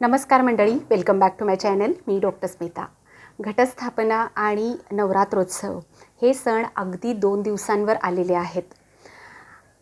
नमस्कार मंडळी welcome back to my channel me doctor Smita. घटस्थापना आणि नवरात्रोत्सव हे सण अगदी दोन दिवसांवर आलेले आहेत.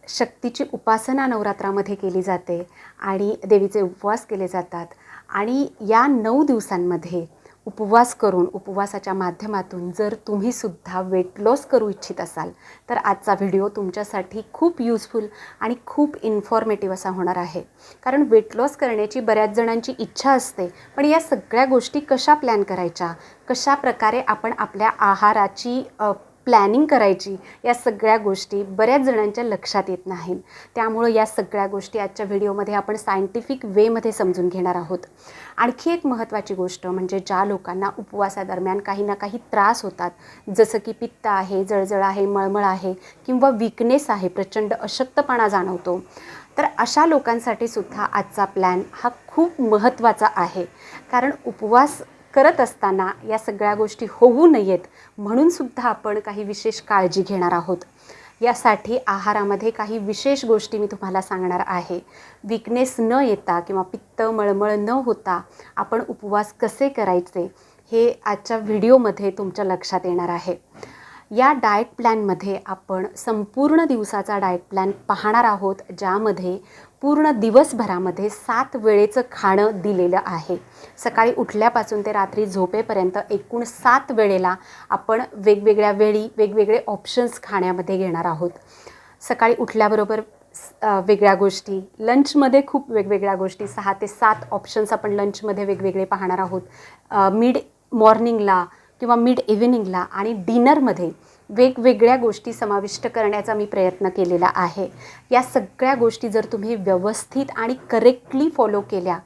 शक्तीची उपासना नवरात्रामध्ये केली जाते आणि देवीचे उपवास केले जातात आणि या नऊ दिवसांमध्ये उपवास करून उपवासाच्या माध्यमातून जर तुम्हीसुद्धा वेट लॉस करू इच्छित असाल तर आजचा व्हिडिओ तुमच्यासाठी खूप युजफुल आणि खूप इन्फॉर्मेटिव्ह असा होणार आहे. कारण वेट लॉस करण्याची बऱ्याच जणांची इच्छा असते पण या सगळ्या गोष्टी कशा प्लॅन करायच्या? कशा प्रकारे आपण आपल्या आहाराची प्लॅनिंग करायची या सगळ्या गोष्टी बऱ्याच जणांच्या लक्षात येत नाहीत. त्यामुळं या सगळ्या गोष्टी आजच्या व्हिडिओमध्ये आपण सायंटिफिक वेमध्ये समजून घेणार आहोत. आणखी एक महत्त्वाची गोष्ट म्हणजे ज्या लोकांना उपवासादरम्यान काही ना काही त्रास होतात जसं की पित्त आहे जळजळ आहे मळमळ आहे किंवा विकनेस आहे प्रचंड अशक्तपणा जाणवतो तर अशा लोकांसाठी सुद्धा आजचा प्लॅन हा खूप महत्त्वाचा आहे. कारण उपवास करत असताना या सगळ्या गोष्टी होऊ नयेत म्हणून सुद्धा आपण काही विशेष काळजी घेणार आहोत. यासाठी आहारामध्ये काही विशेष गोष्टी मी तुम्हाला सांगणार आहे. विकनेस न येता किंवा पित्त मळमळ न होता आपण उपवास कसे करायचे हे आजच्या व्हिडिओमध्ये तुमच्या लक्षात येणार आहे. या डाएट प्लॅनमध्ये आपण संपूर्ण दिवसाचा डाएट प्लॅन पाहणार आहोत ज्यामध्ये पूर्ण दिवसभरामध्ये सात वेळेचं खाणं दिलेलं आहे. सकाळी उठल्यापासून ते रात्री झोपेपर्यंत एकूण सात वेळेला आपण वेगवेगळ्या वेळी वेगवेगळे ऑप्शन्स खाण्यामध्ये घेणार आहोत. सकाळी उठल्याबरोबर वेगळ्या गोष्टी. लंचमध्ये खूप वेगवेगळ्या गोष्टी. सहा ते सात ऑप्शन्स आपण लंचमध्ये वेगवेगळे पाहणार आहोत. मिड मॉर्निंगला किंवा मिड इव्हिनिंगला आणि डिनरमध्ये वेगवेगळ्या गोष्टी समाविष्ट करण्याचा मी प्रयत्न केलेला आहे. या सगळ्या गोष्टी जर तुम्ही व्यवस्थित आणि करेक्टली फॉलो केल्या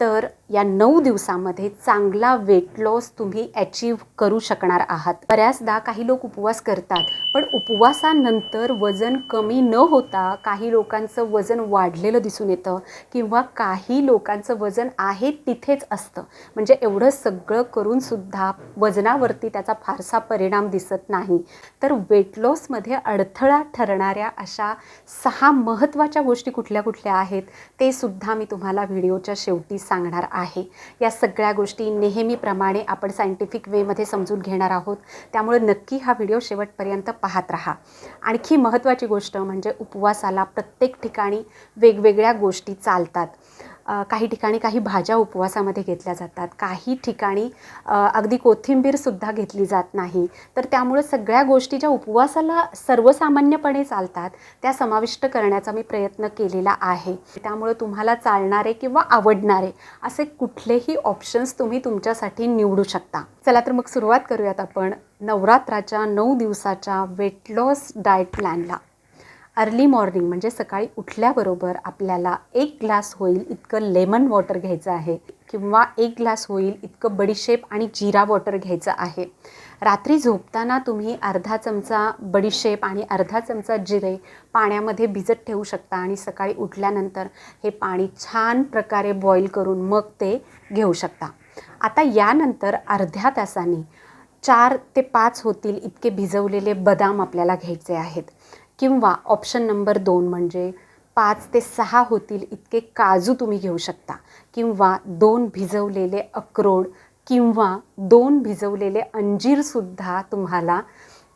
तर या नऊ दिवसामध्ये चांगला वेट लॉस तुम्ही अचीव करू शकणार आहात. बऱ्याचदा काही लोक उपवास करतात पण उपवासानंतर वजन कमी न होता काही लोकांचं वजन वाढलेलं दिसून येतं किंवा काही लोकांचं वजन आहे तिथेच असतं. म्हणजे एवढं सगळं करूनसुद्धा वजनावरती त्याचा फारसा परिणाम दिसत नाही. तर वेट लॉसमध्ये अडथळा ठरणाऱ्या अशा सहा महत्त्वाच्या गोष्टी कुठल्या कुठल्या आहेत ते सुद्धा मी तुम्हाला व्हिडिओच्या शेवटी सांगणार आहे. या सगळ्या गोष्टी नेहमीप्रमाणे आपण सायंटिफिक वेमध्ये समजून घेणार आहोत. त्यामुळे नक्की हा व्हिडिओ शेवटपर्यंत पाहत राहा. आणखी महत्त्वाची गोष्ट म्हणजे उपवासाला प्रत्येक ठिकाणी वेगवेगळ्या गोष्टी चालतात. काही ठिकाणी काही भाज्या उपवासामध्ये घेतल्या जातात. काही ठिकाणी अगदी कोथिंबीरसुद्धा घेतली जात नाही. तर त्यामुळे सगळ्या गोष्टी ज्या उपवासाला सर्वसामान्यपणे चालतात त्या समाविष्ट करण्याचा मी प्रयत्न केलेला आहे. त्यामुळे तुम्हाला चालणारे किंवा आवडणारे असे कुठलेही ऑप्शन्स तुम्ही तुमच्यासाठी निवडू शकता. चला तर मग सुरुवात करूयात आपण नवरात्राच्या नऊ दिवसाच्या वेट लॉस डाएट प्लॅनला अर्ली मॉर्निंग म्हणजे सकाळी उठल्याबरोबर आपल्याला एक ग्लास होईल इतकं लेमन वॉटर घ्यायचं आहे किंवा एक ग्लास होईल इतकं बडीशेप आणि जिरा वॉटर घ्यायचं आहे. रात्री झोपताना तुम्ही अर्धा चमचा बडीशेप आणि अर्धा चमचा जिरे पाण्यामध्ये भिजत ठेवू शकता आणि सकाळी उठल्यानंतर हे पाणी छान प्रकारे बॉईल करून मग ते घेऊ शकता. आता यानंतर अर्ध्या तासाने चार ते पाच होतील इतके भिजवलेले बदाम आपल्याला घ्यायचे आहेत. किंवा ऑप्शन नंबर दोन म्हणजे पाच ते सहा होतील इतके काजू तुम्ही घेऊ शकता. किंवा दोन भिजवलेले अक्रोड किंवा दोन भिजवलेले अंजीरसुद्धा तुम्हाला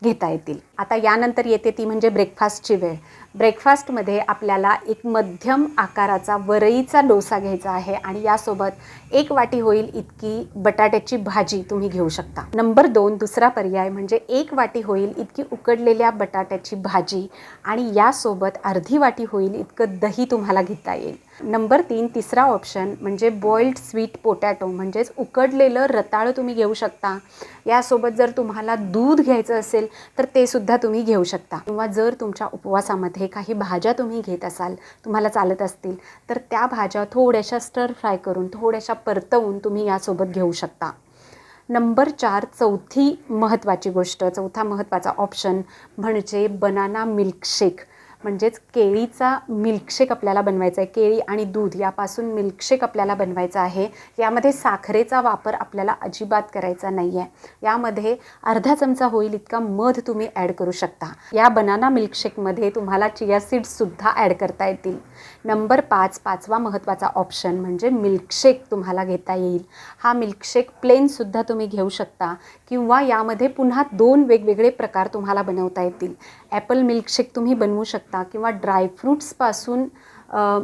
घेता येतील. आता यानंतर येते ती म्हणजे ब्रेकफास्टची वेळ. ब्रेकफास्टमध्ये आपल्याला एक मध्यम आकाराचा वरईचा डोसा घ्यायचा आहे आणि यासोबत एक वाटी होईल इतकी बटाट्याची भाजी तुम्ही घेऊ शकता. नंबर दोन दुसरा पर्याय म्हणजे एक वाटी होईल इतकी उकडलेल्या बटाट्याची भाजी आणि यासोबत अर्धी वाटी होईल इतकं दही तुम्हाला घेता येईल. नंबर तीन तिसरा ऑप्शन म्हणजे बॉइल्ड स्वीट पोटॅटो म्हणजेच उकडलेलं रताळं तुम्ही घेऊ शकता. यासोबत जर तुम्हाला दूध घ्यायचं असेल तर ते सुद्धा तुम्ही घेऊ शकता. किंवा जर तुमच्या उपवासामध्ये काही भाज्या तुम्ही घेत असाल तुम्हाला चालत असतील तर त्या भाज्या थोड्याशा स्टर फ्राय करून थोड्याशा परतवून तुम्ही यासोबत घेऊ शकता. नंबर चार चौथी महत्त्वाची गोष्ट चौथा महत्त्वाचा ऑप्शन म्हणजे बनाना मिल्कशेक म्हणजेच केळीचा मिल्कशेक आपल्याला बनवायचा आहे. केळी आणि दूध यापासून मिल्कशेक आपल्याला बनवायचा आहे. यामध्ये साखरेचा वापर आपल्याला अजिबात करायचा नाही आहे यामध्ये अर्धा चमचा होईल इतका मध तुम्ही ॲड करू शकता. या बनाना मिल्कशेकमध्ये तुम्हाला चिया सीड्ससुद्धा ॲड करता येतील. नंबर पाच पाचवा महत्त्वाचा ऑप्शन म्हणजे मिल्कशेक तुम्हाला घेता येईल. हा मिल्कशेक प्लेनसुद्धा तुम्ही घेऊ शकता किंवा यामध्ये पुन्हा दोन वेगवेगळे प्रकार तुम्हाला बनवता येतील. ॲपल मिल्कशेक तुम्ही बनवू शकता किंवा ड्रायफ्रूट्सपासून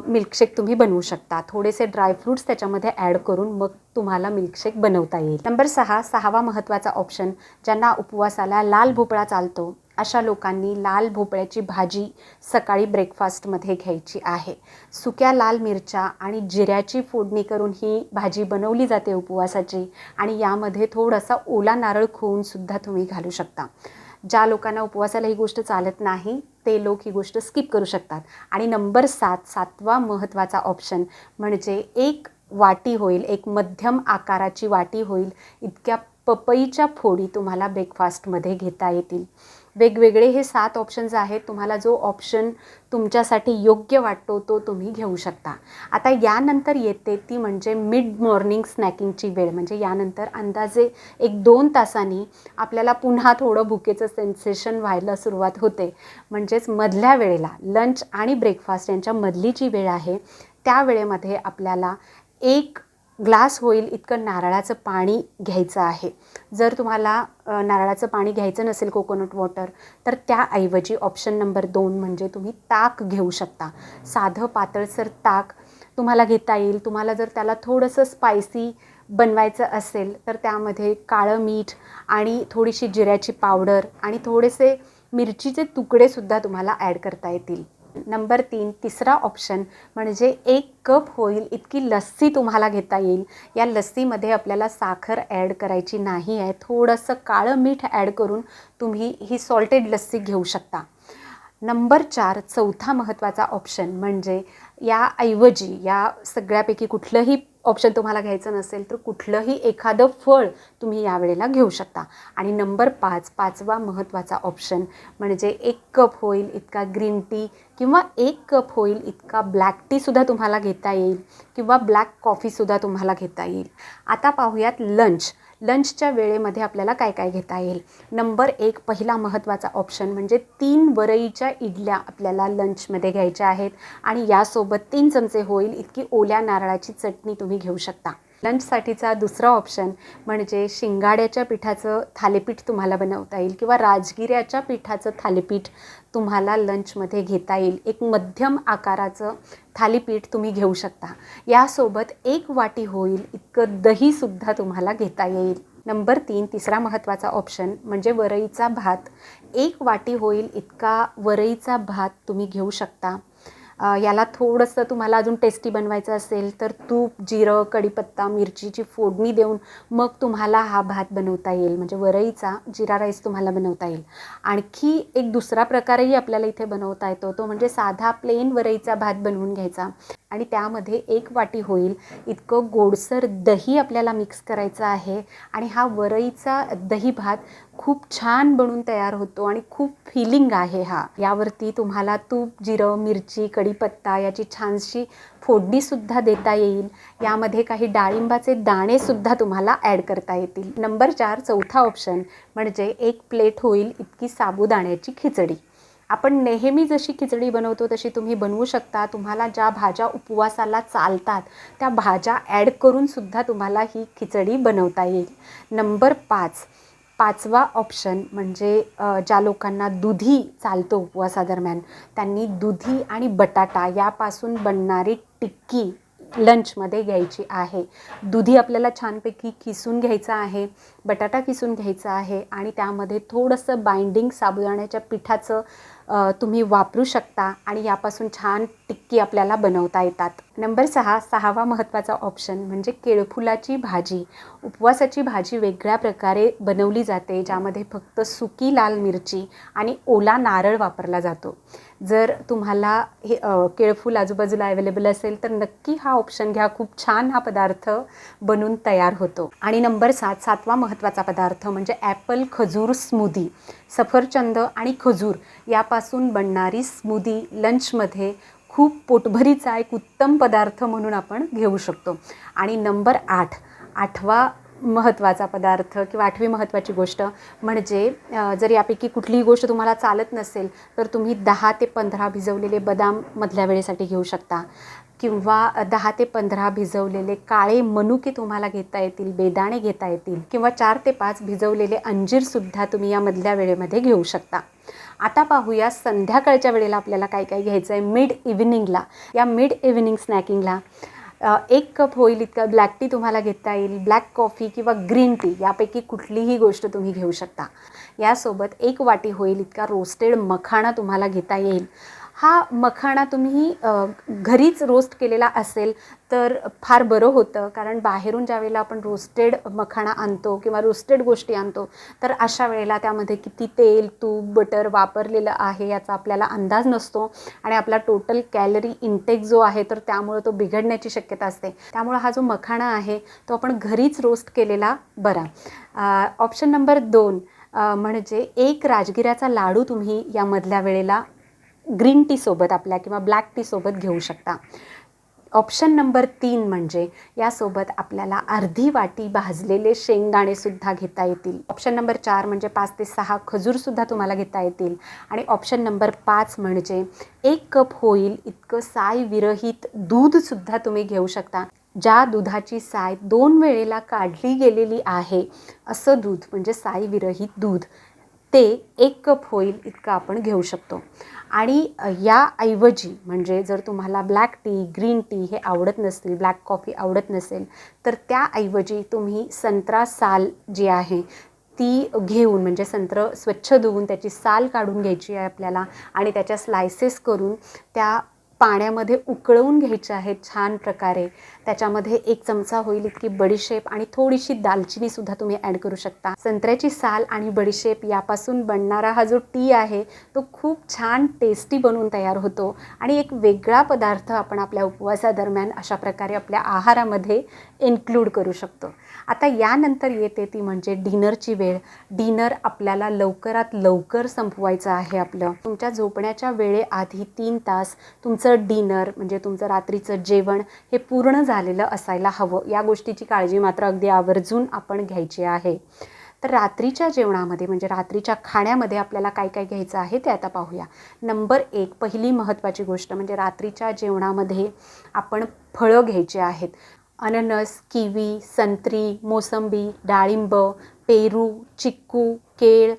मिल्कशेक तुम्ही बनवू शकता. थोडेसे ड्रायफ्रूट्स त्याच्यामध्ये ॲड करून मग तुम्हाला मिल्कशेक बनवता येईल. नंबर सहा सहावा महत्त्वाचा ऑप्शन ज्यांना उपवासाला लाल भोपळा चालतो. अशा लोकांनी लाल भोपळ्याची भाजी सकाळी ब्रेकफास्टमध्ये घ्यायची आहे. सुक्या लाल मिरच्या आणि जिऱ्याची फोडणी करून ही भाजी बनवली जाते उपवासाची आणि यामध्ये थोडासा ओला नारळ खोवूनसुद्धा तुम्ही घालू शकता. ज्या लोकांना उपवासाला ही गोष्ट चालत नाही ते लोक ही गोष्ट स्किप करू शकतात. आणि नंबर सात सातवा महत्त्वाचा ऑप्शन म्हणजे एक वाटी होईल एक मध्यम आकाराची वाटी होईल इतक्या पपईच्या फोडी तुम्हाला ब्रेकफास्टमध्ये घेता येतील. वेगवेगळे हे सात ऑप्शन्स आहेत. तुम्हाला जो ऑप्शन तुमच्यासाठी योग्य वाटतो तो तुम्ही घेऊ शकता. आता यानंतर येते ती म्हणजे मिड मॉर्निंग स्नॅकिंगची वेळ. म्हणजे यानंतर अंदाजे एक दोन तासांनी आपल्याला पुन्हा थोडं भुकेचं सेन्सेशन व्हायला सुरुवात होते. म्हणजेच मधल्या वेळेला लंच आणि ब्रेकफास्ट यांच्या मधली जी वेळ आहे त्या वेळेमध्ये आपल्याला एक ग्लास होईल इतकं नारळाचं पाणी घ्यायचं आहे. जर तुम्हाला नारळाचं पाणी घ्यायचं नसेल कोकोनट वॉटर तर त्याऐवजी ऑप्शन नंबर दोन म्हणजे तुम्ही ताक घेऊ शकता. साधं पातळसर ताक तुम्हाला घेता येईल. तुम्हाला जर त्याला थोडंसं स्पायसी बनवायचं असेल तर त्यामध्ये काळं मीठ आणि थोडीशी जिऱ्याची पावडर आणि थोडेसे मिरचीचे तुकडेसुद्धा तुम्हाला ॲड करता येतील. नंबर तीन तिसरा ऑप्शन म्हणजे एक कप होईल इतकी लस्सी तुम्हाला घेता येईल. या लस्सीमध्ये आपल्याला साखर ॲड करायची नाही आहे. थोडंसं काळं मीठ ॲड करून तुम्ही ही सॉल्टेड लस्सी घेऊ शकता. नंबर चार चौथा महत्त्वाचा ऑप्शन म्हणजे याऐवजी या सगळ्यापैकी कुठलंही ऑप्शन तुम्हाला घ्यायचं नसेल तर कुठलंही एखादं फळ तुम्ही यावेळेला घेऊ शकता. आणि नंबर पाच पाचवा महत्त्वाचा ऑप्शन म्हणजे एक कप होईल इतका ग्रीन टी किंवा एक कप होईल इतका ब्लॅक टीसुद्धा तुम्हाला घेता येईल किंवा ब्लॅक कॉफीसुद्धा तुम्हाला घेता येईल. आता पाहूयात लंच लंचच्या वेळेमध्ये आपल्याला काय काय घेता येईल? नंबर एक पहिला महत्त्वाचा ऑप्शन म्हणजे तीन वरईच्या इडल्या आपल्याला लंचमध्ये घ्यायच्या आहेत. आणि यासोबत तीन चमचे होईल इतकी ओल्या नारळाची चटणी तुम्ही घेऊ शकता. लंचसाठीचा दुसरा ऑप्शन म्हणजे शिंगाड्याच्या पिठाचं थालीपीठ तुम्हाला बनवता येईल किंवा राजगिऱ्याच्या पिठाचं थालीपीठ तुम्हाला लंचमध्ये घेता येईल. एक मध्यम आकाराचं थालीपीठ तुम्ही घेऊ शकता. यासोबत एक वाटी होईल इतकं दहीसुद्धा तुम्हाला घेता येईल. नंबर तीन तिसरा महत्त्वाचा ऑप्शन म्हणजे वरईचा भात. एक वाटी होईल इतका वरईचा भात तुम्ही घेऊ शकता. याला थोडंसं तुम्हाला अजून टेस्टी बनवायचं असेल तर तूप जिरं कढीपत्ता मिरचीची फोडणी देऊन मग तुम्हाला हा भात बनवता येईल. म्हणजे वरईचा जिरा राईस तुम्हाला बनवता येईल. आणखी एक दुसरा प्रकारही आपल्याला इथे बनवता येतो. तो म्हणजे साधा प्लेन वरईचा भात बनवून घ्यायचा. आणि त्यामध्ये एक वाटी होईल. इतकं गोडसर दही आपल्याला मिक्स करायचं आहे. आणि हा वरईचा दही भात खूप छान बनून तयार होतो आणि खूप फिलिंग आहे हा. यावरती तुम्हाला तूप जिरं मिरची कढीपत्ता याची छानशी फोडणीसुद्धा देता येईल. यामध्ये काही डाळिंबाचे दाणेसुद्धा तुम्हाला ॲड करता येतील. नंबर चार चौथा ऑप्शन म्हणजे एक प्लेट होईल इतकी साबुदाण्याची खिचडी. आपण नेहमी जशी खिचडी बनवतो तशी तुम्ही बनवू शकता. तुम्हाला ज्या भाज्या उपवासाला चालतात त्या भाज्या ॲड करूनसुद्धा तुम्हाला ही खिचडी बनवता येईल. नंबर पाच. पाचवा ऑप्शन म्हणजे ज्या लोकांना दुधी चालतो उपवासादरम्यान त्यांनी दुधी आणि बटाटा यापासून बनणारी टिक्की लंचमध्ये घ्यायची आहे. दुधी आपल्याला छानपैकी किसून घ्यायचं आहे बटाटा किसून घ्यायचा आहे आणि त्यामध्ये थोडंसं बाइंडिंग साबुदाण्याच्या पिठाचं तुम्ही वापरू शकता आणि यापासून छान टिक्की आपल्याला बनवता येतात. नंबर सहा सहावा महत्त्वाचा ऑप्शन म्हणजे केळफुलाची भाजी. उपवासाची भाजी वेगळ्या प्रकारे बनवली जाते ज्यामध्ये फक्त सुकी लाल मिरची आणि ओला नारळ वापरला जातो. जर तुम्हाला हे केळफूल आजूबाजूला अवेलेबल असेल तर नक्की हा ऑप्शन घ्या. खूप छान हा पदार्थ बनून तयार होतो. आणि नंबर सात सातवा महत्त्वाचा पदार्थ म्हणजे ॲपल खजूर स्मूदी सफरचंद आणि खजूर यापासून बनणारी स्मूदी लंचमध्ये खूप पोटभरीचा एक उत्तम पदार्थ म्हणून आपण घेऊ शकतो. आणि नंबर आठ आठवा महत्त्वाचा पदार्थ किंवा आठवी महत्त्वाची गोष्ट म्हणजे जर यापैकी कुठलीही गोष्ट तुम्हाला चालत नसेल तर तुम्ही दहा ते पंधरा भिजवलेले बदाम मधल्या वेळेसाठी घेऊ शकता. किंवा दहा ते पंधरा भिजवलेले काळे मनुके तुम्हाला घेता येतील बेदाणे घेता येतील किंवा चार ते पाच भिजवलेले अंजीरसुद्धा तुम्ही या मधल्या वेळेमध्ये घेऊ शकता. आता पाहूया संध्याकाळच्या वेळेला आपल्याला काय काय घ्यायचं आहे मिड इव्हिनिंगला या मिड इव्हिनिंग स्नॅकिंगला एक कप होईल इतका ब्लॅक टी तुम्हाला घेता येईल ब्लॅक कॉफी किंवा ग्रीन टी यापैकी कुठलीही गोष्ट तुम्ही घेऊ शकता. यासोबत एक वाटी होईल इतका रोस्टेड मखाणा तुम्हाला घेता येईल. हा मखाणा तुम्ही घरीच रोस्ट केलेला असेल तर फार बरं होतं. कारण बाहेरून ज्या वेळेला आपण रोस्टेड मखाणा आणतो किंवा रोस्टेड गोष्टी आणतो तर अशा वेळेला त्यामध्ये किती तेल तूप बटर वापरलेलं आहे याचा आपल्याला अंदाज नसतो. आणि आपला टोटल कॅलरी इंटेक जो आहे तर त्यामुळं तो बिघडण्याची शक्यता असते. त्यामुळं हा जो मखाणा आहे तो आपण घरीच रोस्ट केलेला बरा. ऑप्शन नंबर दोन म्हणजे एक राजगिऱ्याचा लाडू तुम्ही यामधल्या वेळेला ग्रीन टीसोबत आपल्या किंवा ब्लॅक टीसोबत घेऊ शकता. ऑप्शन नंबर तीन म्हणजे यासोबत आपल्याला अर्धी वाटी भाजलेले शेंगदाणेसुद्धा घेता येतील. ऑप्शन नंबर चार म्हणजे पाच ते सहा खजूरसुद्धा तुम्हाला घेता येतील. आणि ऑप्शन नंबर पाच म्हणजे एक कप होईल इतकं साय विरहित दूधसुद्धा तुम्ही घेऊ शकता. ज्या दुधाची साय दोन वेळेला काढली गेलेली आहे असं दूध म्हणजे साय विरहित दूध. ते एक कप होईल इतकं आपण घेऊ शकतो. आणि याऐवजी म्हणजे जर तुम्हाला ब्लॅक टी ग्रीन टी हे आवडत नसतील ब्लॅक कॉफी आवडत नसेल तर त्याऐवजी तुम्ही संत्रा साल जी आहे ती घेऊन म्हणजे संत्र स्वच्छ धुवून त्याची साल काढून घ्यायची आहे आपल्याला आणि त्याच्या स्लायसेस करून त्या पाण्यामध्ये उकळवून घ्यायचे आहेत छान प्रकारे. त्याच्यामध्ये एक चमचा होईल इतकी बडीशेप आणि थोडीशी दालचिनीसुद्धा तुम्ही ॲड करू शकता. संत्र्याची साल आणि बडीशेप यापासून बनणारा हा जो टी आहे तो खूप छान टेस्टी बनवून तयार होतो. आणि एक वेगळा पदार्थ आपण आपल्या उपवासादरम्यान अशा प्रकारे आपल्या आहारामध्ये इन्क्लूड करू शकतो. आता यानंतर येते ती म्हणजे डिनरची वेळ. डिनर आपल्याला लवकरात लवकर संपवायचं आहे आपलं. तुमच्या झोपण्याच्या वेळेआधी तीन तास तुमचं डिनर म्हणजे तुमचं रात्रीचं जेवण हे पूर्ण झालं झालेलं असायला हवं. या गोष्टीची काळजी मात्र अगदी आवर्जून आपण घ्यायची आहे. तर रात्रीच्या जेवणामध्ये म्हणजे रात्रीच्या खाण्यामध्ये आपल्याला काय काय घ्यायचं आहे ते आता पाहूया. नंबर एक पहिली महत्त्वाची गोष्ट म्हणजे रात्रीच्या जेवणामध्ये आपण फळं घ्यायची आहेत. अननस किवी संत्री मोसंबी डाळिंब पेरू चिक्कू केळ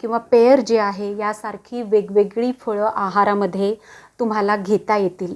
किंवा पेर जे आहे यासारखी वेगवेगळी फळं आहारामध्ये तुम्हाला घेता येतील.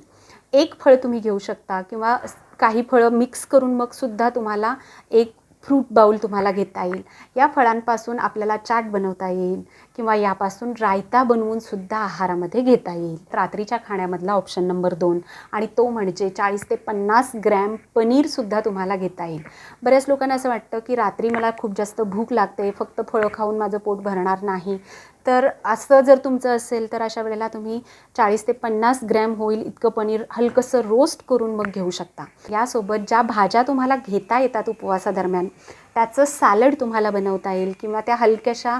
एक फळ तुम्ही घेऊ शकता किंवा काही फळं मिक्स करून मग सुद्धा तुम्हाला एक फ्रूट बाउल तुम्हाला घेता येईल. या फळांपासून आपल्याला चाट बनवता येईल किंवा यापासून रायता बनवून सुद्धा आहारामध्ये घेता येईल. रात्रीच्या खाण्यामधला ऑप्शन नंबर दोन आणि तो म्हणजे चाळीस ते पन्नास ग्रॅम पनीरसुद्धा तुम्हाला घेता येईल. बऱ्याच लोकांना असं वाटतं की रात्री मला खूप जास्त भूक लागते फक्त फळं खाऊन माझं पोट भरणार नाही. तर असं जर तुमचं असेल तर अशा वेळेला तुम्ही चाळीस ते पन्नास ग्रॅम होईल इतकं पनीर हलकंसं रोस्ट करून मग घेऊ शकता. यासोबत ज्या भाज्या तुम्हाला घेता येतात उपवासादरम्यान त्याचं सॅलड तुम्हाला बनवता येईल किंवा त्या हलक्याशा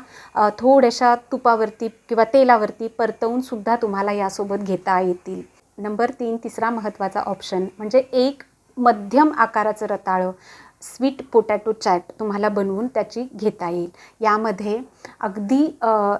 थोड्याशा तुपावरती किंवा तेलावरती परतवूनसुद्धा तुम्हाला यासोबत घेता येतील. नंबर तीन तिसरा महत्त्वाचा ऑप्शन म्हणजे एक मध्यम आकाराचं रताळं. स्वीट पोटॅटो चॅट तुम्हाला बनवून त्याची घेता येईल. यामध्ये अगदी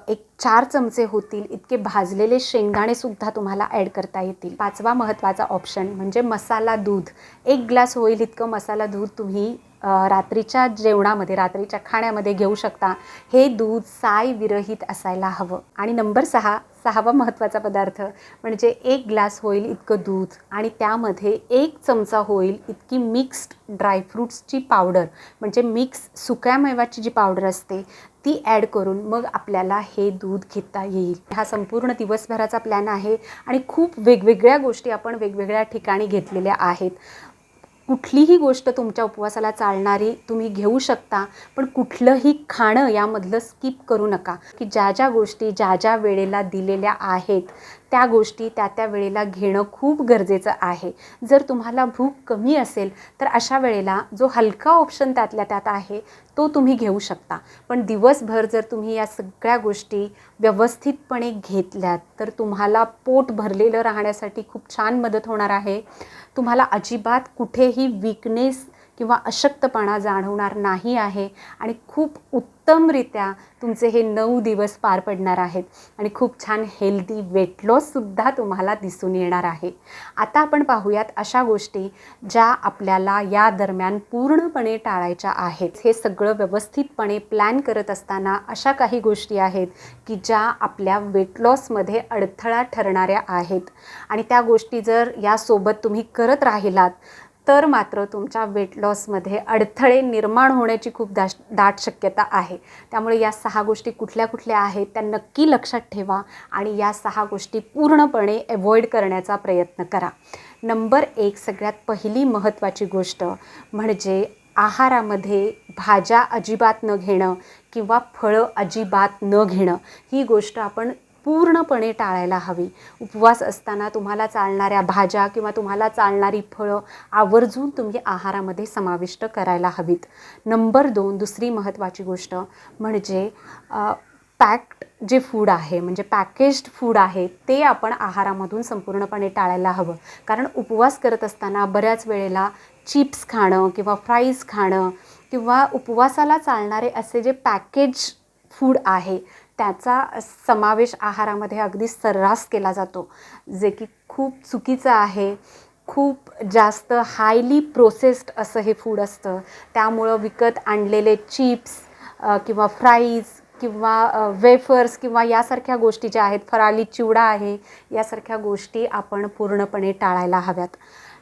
एक चार चमचे होतील इतके भाजलेले शेंगदाणेसुद्धा तुम्हाला ॲड करता येतील. पाचवा महत्त्वाचा ऑप्शन म्हणजे मसाला दूध. एक ग्लास होईल इतकं मसाला दूध तुम्ही रात्रीच्या जेवणामध्ये रात्रीच्या खाण्यामध्ये घेऊ शकता. हे दूध साय विरहित असायला हवं. आणि नंबर सहा सहावा महत्त्वाचा पदार्थ म्हणजे एक ग्लास होईल इतकं दूध आणि त्यामध्ये एक चमचा होईल इतकी मिक्स्ड ड्रायफ्रूट्सची पावडर. म्हणजे मिक्स सुक्या मेवाची जी पावडर असते ती ॲड करून मग आपल्याला हे दूध घेता येईल. हा संपूर्ण दिवसभराचा प्लॅन आहे आणि खूप वेगवेगळ्या गोष्टी आपण वेगवेगळ्या ठिकाणी घेतलेल्या आहेत. कुठलीही गोष्ट तुमच्या उपवासाला चालणारी तुम्ही घेऊ शकता पण कुठलंही खाणं यामधलं स्किप करू नका. की ज्या ज्या गोष्टी ज्या ज्या वेळेला दिलेल्या आहेत त्या गोष्टी त्या त्या वेळेला घेणं खूप गरजेचं आहे. जर तुम्हाला भूक कमी असेल तर अशा वेळेला जो हलका ऑप्शन त्यातल्या त्यात आहे तो तुम्ही घेऊ शकता. पण दिवसभर जर तुम्ही या सगळ्या गोष्टी व्यवस्थितपणे घेतल्यात तर तुम्हाला पोट भरलेलं राहण्यासाठी खूप छान मदत होणार आहे. तुम्हाला अजिबात कुठेही वीकनेस किंवा अशक्तपणा जाणवणार नाही आहे. आणि खूप उत् उत्तमरित्या तुमचे हे नऊ दिवस पार पडणार आहेत. आणि खूप छान हेल्दी वेट लॉससुद्धा तुम्हाला दिसून येणार आहे. आता आपण पाहूयात अशा गोष्टी ज्या आपल्याला या दरम्यान पूर्णपणे टाळायच्या आहेत. हे सगळं व्यवस्थितपणे प्लॅन करत असताना अशा काही गोष्टी आहेत की ज्या आपल्या वेट लॉसमध्ये अडथळा ठरणाऱ्या आहेत. आणि त्या गोष्टी जर यासोबत तुम्ही करत राहिलात तर मात्र तुमच्या वेट लॉसमध्ये अडथळे निर्माण होण्याची खूप दाश दाट शक्यता आहे. त्यामुळे या सहा गोष्टी कुठल्या कुठल्या आहेत त्या नक्की लक्षात ठेवा आणि या सहा गोष्टी पूर्णपणे अवॉइड करण्याचा प्रयत्न करा. नंबर एक सगळ्यात पहिली महत्त्वाची गोष्ट म्हणजे आहारामध्ये भाज्या अजिबात न घेणं किंवा फळं अजिबात न घेणं. ही गोष्ट आपण पूर्णपणे टाळायला हवी. उपवास असताना तुम्हाला चालणाऱ्या भाज्या किंवा तुम्हाला चालणारी फळं आवर्जून तुम्ही आहारामध्ये समाविष्ट करायला हवीत. नंबर दोन दुसरी महत्त्वाची गोष्ट म्हणजे पॅक्ड जे फूड आहे म्हणजे पॅकेज्ड फूड आहे ते आपण आहारामधून संपूर्णपणे टाळायला हवं. कारण उपवास करत असताना बऱ्याच वेळेला चिप्स खाणं किंवा फ्राईज खाणं किंवा उपवासाला चालणारे असे जे पॅकेज फूड आहे त्याचा समावेश आहारामध्ये अगदी सर्रास केला जातो. जे की खूप चुकीचं आहे. खूप जास्त हायली प्रोसेस्ड असं हे फूड असतं. त्यामुळं विकत आणलेले चिप्स किंवा फ्राईज किंवा वेफर्स किंवा यासारख्या गोष्टी ज्या आहेत फराली चिवडा आहे यासारख्या गोष्टी आपण पूर्णपणे टाळायला हव्यात.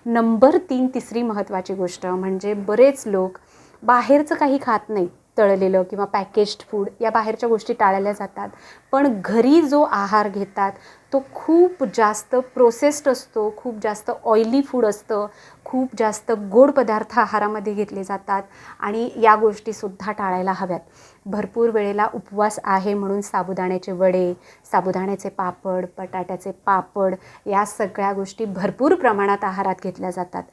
नंबर तीन तिसरी महत्त्वाची गोष्ट म्हणजे बरेच लोक बाहेरचं काही खात नाहीत. तळलेलं किंवा पॅकेज्ड फूड या बाहेरच्या गोष्टी टाळल्या जातात. पण घरी जो आहार घेतात तो खूप जास्त प्रोसेस्ड असतो खूप जास्त ऑइली फूड असतं खूप जास्त गोड पदार्थ आहारामध्ये घेतले जातात आणि या गोष्टीसुद्धा टाळायला हव्यात. भरपूर वेळेला उपवास आहे म्हणून साबुदाण्याचे वडे साबुदाण्याचे पापड बटाट्याचे पापड या सगळ्या गोष्टी भरपूर प्रमाणात आहारात घेतल्या जातात.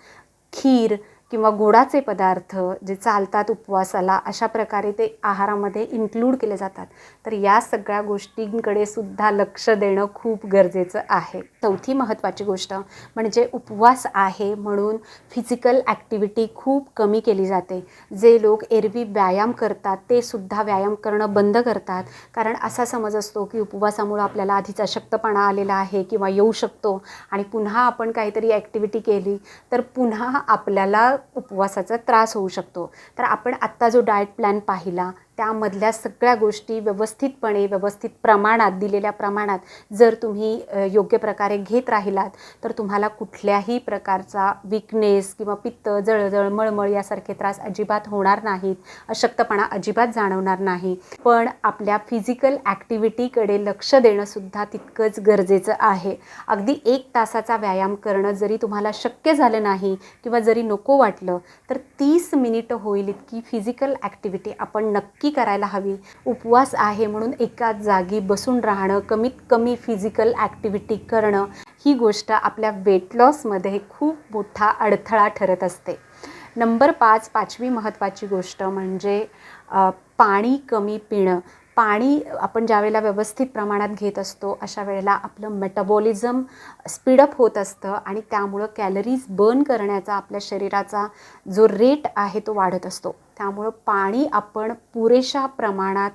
खीर किंवा गोडाचे पदार्थ जे चालतात उपवासाला अशा प्रकारे ते आहारामध्ये इन्क्लूड केले जातात. तर या सगळ्या गोष्टींकडे सुद्धा लक्ष देणं खूप गरजेचं आहे. चौथी महत्त्वाची गोष्ट म्हणजे उपवास आहे म्हणून फिजिकल ॲक्टिव्हिटी खूप कमी केली जाते. जे लोक एरवी व्यायाम करतात ते सुद्धा व्यायाम करणं बंद करतात. कारण असा समज असतो की उपवासामुळं आपल्याला आधीच अशक्तपणा आलेला आहे किंवा येऊ शकतो. आणि पुन्हा आपण काहीतरी ॲक्टिव्हिटी केली तर पुन्हा आपल्याला उपवासाचा त्रास होऊ शकतो. तर आपण आत्ता जो डाएट प्लॅन पाहिला त्यामधल्या सगळ्या गोष्टी व्यवस्थितपणे व्यवस्थित प्रमाणात दिलेल्या प्रमाणात जर तुम्ही योग्य प्रकारे घेत राहिलात तर तुम्हाला कुठल्याही प्रकारचा विकनेस किंवा पित्त जळजळ मळमळ यासारखे त्रास अजिबात होणार नाहीत अशक्तपणा अजिबात जाणवणार नाही. पण आपल्या फिजिकल ॲक्टिव्हिटीकडे लक्ष देणंसुद्धा तितकंच गरजेचं आहे. अगदी एक तासाचा व्यायाम करणं जरी तुम्हाला शक्य झालं नाही किंवा जरी नको वाटलं तर तीस मिनिटं होईल इतकी फिजिकल ॲक्टिव्हिटी आपण नक्की नक्की करायला हवी. उपवास आहे म्हणून एकाच जागी बसून राहणं कमीत कमी फिजिकल ॲक्टिव्हिटी करणं ही गोष्ट आपल्या वेट लॉसमध्ये खूप मोठा अडथळा ठरत असते. नंबर पाच पाचवी महत्त्वाची गोष्ट म्हणजे पाणी कमी पिणं. पाणी आपण ज्यावेळेला व्यवस्थित प्रमाणात घेत असतो अशा वेळेला आपलं मेटाबॉलिझम स्पीडअप होत असतं आणि त्यामुळं कॅलरीज बर्न करण्याचा आपल्या शरीराचा जो रेट आहे तो वाढत असतो. त्यामुळं पाणी आपण पुरेशा प्रमाणात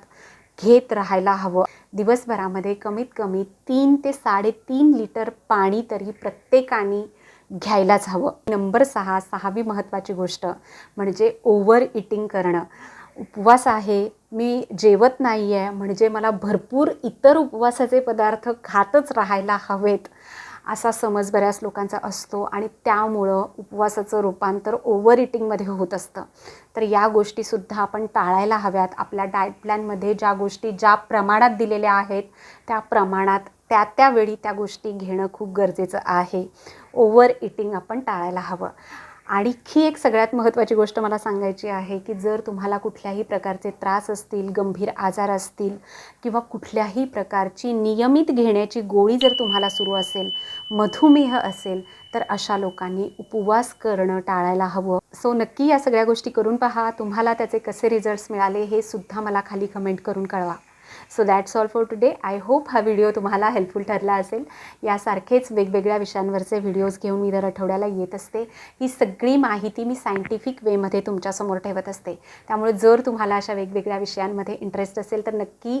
घेत राहायला हवं. दिवसभरामध्ये कमीत कमी तीन ते साडेतीन लिटर पाणी तरी प्रत्येकाने घ्यायलाच हवं. नंबर सहा सहावी महत्त्वाची गोष्ट म्हणजे ओव्हर इटिंग करणं. उपवास आहे मी जेवत नाही आहे म्हणजे मला भरपूर इतर उपवासाचे पदार्थ खातच राहायला हवेत. असा समज बऱ्याच लोकांचा असतो आणि त्यामुळं उपवासाचं रूपांतर ओव्हर इटिंगमध्ये होत असतं. तर या गोष्टीसुद्धा आपण टाळायला हव्यात. आपल्या डाएट प्लॅनमध्ये ज्या गोष्टी ज्या प्रमाणात दिलेल्या आहेत त्या प्रमाणात त्या त्यावेळी त्या गोष्टी घेणं खूप गरजेचं आहे. ओव्हर इटिंग आपण टाळायला हवं. आणखी एक सगळ्यात महत्त्वाची गोष्ट मला सांगायची आहे की जर तुम्हाला कुठल्याही प्रकारचे त्रास असतील गंभीर आजार असतील किंवा कुठल्याही प्रकारची नियमित घेण्याची गोळी जर तुम्हाला सुरू असेल मधुमेह असेल तर अशा लोकांनी उपवास करणं टाळायला हवं. सो नक्की या सगळ्या गोष्टी करून पहा. तुम्हाला त्याचे कसे रिझल्ट्स मिळाले हे सुद्धा मला खाली कमेंट करून कळवा. So that's all for today I hope हा व्हिडिओ तुम्हाला हेल्पफुल ठरला असेल. यासारखेच वेगवेगळ्या विषयांवरचे व्हिडिओज घेऊन मी दर आठवड्याला येत असते. ही सगळी माहिती मी सायंटिफिक वेमध्ये तुमच्यासमोर ठेवत असते. त्यामुळे जर तुम्हाला अशा वेगवेगळ्या विषयांमध्ये इंटरेस्ट असेल तर नक्की